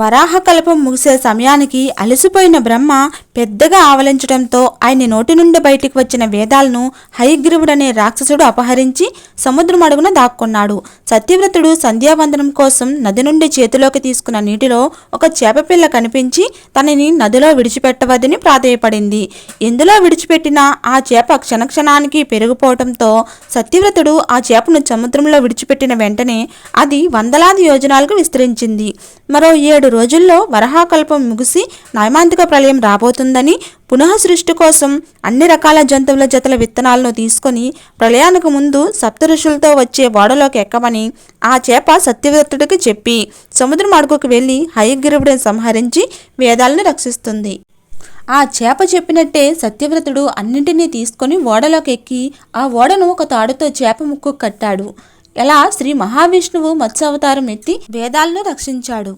వరాహకల్పం ముగిసే సమయానికి అలసిపోయిన బ్రహ్మ పెద్దగా ఆవలించడంతో ఆయన నోటి నుండి బయటికి వచ్చిన వేదాలను హయగ్రీవుడనే రాక్షసుడు అపహరించి సముద్రం అడుగున దాక్కున్నాడు. సత్యవ్రతుడు సంధ్యావందనం కోసం నది నుండి చేతిలోకి తీసుకున్న నీటిలో ఒక చేపపిల్ల కనిపించి తనని నదిలో విడిచిపెట్టవద్దని ప్రాధేయపడింది. ఎందులో విడిచిపెట్టినా ఆ చేప క్షణక్షణానికి పెరిగిపోవటంతో సత్యవ్రతుడు ఆ చేపను సముద్రంలో విడిచిపెట్టిన వెంటనే అది వందలాది యోజనాలకు విస్తరించింది. మరో ఏడు రోజుల్లో వరహాకల్పం ముగిసి నైమాంతిక ప్రళయం రాబోతుందని పునః సృష్టి కోసం అన్ని రకాల జంతువుల జతల విత్తనాలను తీసుకొని ప్రళయానికి ముందు సప్త ఋషులతో వచ్చే ఓడలోకి ఎక్కమని ఆ చేప సత్యవ్రతుడికి చెప్పి సముద్రం అడుగుకు వెళ్ళి హయగ్రీవుడిని సంహరించి వేదాలను రక్షిస్తుంది. ఆ చేప చెప్పినట్టే సత్యవ్రతుడు అన్నింటినీ తీసుకొని ఓడలోకి ఎక్కి ఆ ఓడను ఒక తాడుతో చేప ముక్కు కట్టాడు. ఎలా శ్రీ మహావిష్ణువు మత్స్యావతారం ఎత్తి వేదాలను రక్షించాడు.